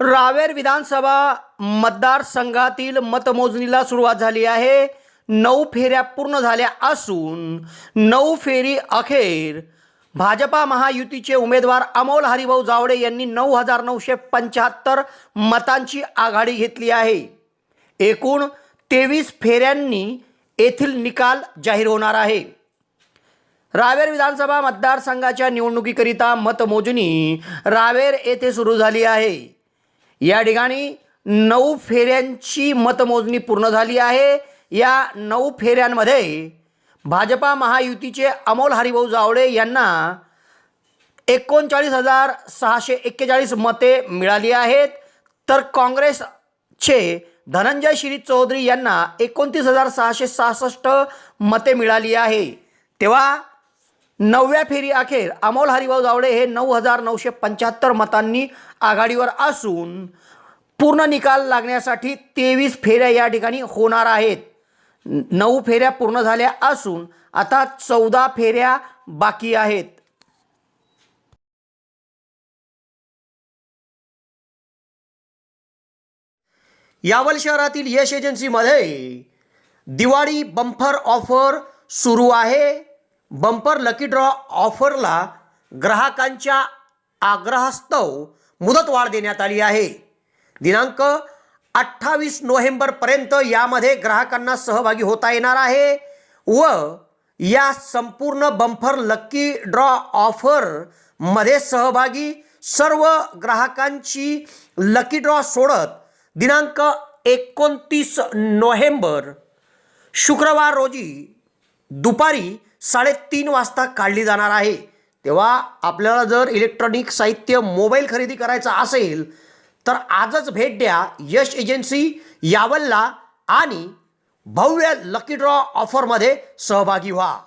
रावेर विधानसभा मतदारसंघातील मतमोजणीला सुरुवात झाली आहे. नऊ फेऱ्या पूर्ण झाल्या असून नऊ फेरी अखेर भाजपा महायुतीचे उमेदवार अमोल हरिभाऊ जावडे यांनी नऊ हजार नऊशे पंच्याहत्तर मतांची आघाडी घेतली आहे. एकूण तेवीस फेऱ्यांनी येथील निकाल जाहीर होणार आहे. रावेर विधानसभा मतदारसंघाच्या निवडणुकीकरिता मतमोजणी रावेर येथे सुरू झाली आहे. या ठिकाणी नऊ फेऱ्यांची मतमोजणी पूर्ण झाली आहे. या नऊ फेऱ्यांमध्ये भाजपा महायुतीचे अमोल हरिभाऊ जावडे यांना एकोणचाळीस हजार सहाशे एक्केचाळीस मते मिळाली आहेत. तर काँग्रेसचे धनंजय श्री चौधरी यांना एकोणतीस हजार सहाशे सहासष्ट मते मिळाली आहे. तेव्हा नवव्या फेरी अखेर अमोल हरिभाऊ जावडे हे नऊ हजार नऊशे पंच्याहत्तर मतांनी आघाडीवर असून पूर्ण निकाल लागण्यासाठी तेवीस फेऱ्या या ठिकाणी होणार आहेत. नऊ फेऱ्या पूर्ण झाल्या असून आता चौदा फेऱ्या बाकी आहेत. यावल शहरातील यश एजन्सीमध्ये दिवाळी बंफर ऑफर सुरू आहे. बंपर लकी ड्रॉ ऑफरला ग्राहकांच्या आग्रहास्तव मुदतवाढ देण्यात आली आहे. दिनांक अठ्ठावीस नोव्हेंबरपर्यंत यामध्ये ग्राहकांना सहभागी होता येणार आहे व या संपूर्ण बंफर लक्की ड्रॉ ऑफरमध्ये सहभागी सर्व ग्राहकांची लकी ड्रॉ सोडत दिनांक एकोणतीस नोव्हेंबर शुक्रवार रोजी दुपारी साडेतीन वाजता काढली जाणार आहे. तेव्हा आपल्याला जर इलेक्ट्रॉनिक साहित्य मोबाईल खरेदी करायचा असेल तर आजच भेट द्या यश एजन्सी यावलला आणि भव्य लकी ड्रॉ ऑफरमध्ये सहभागी व्हा.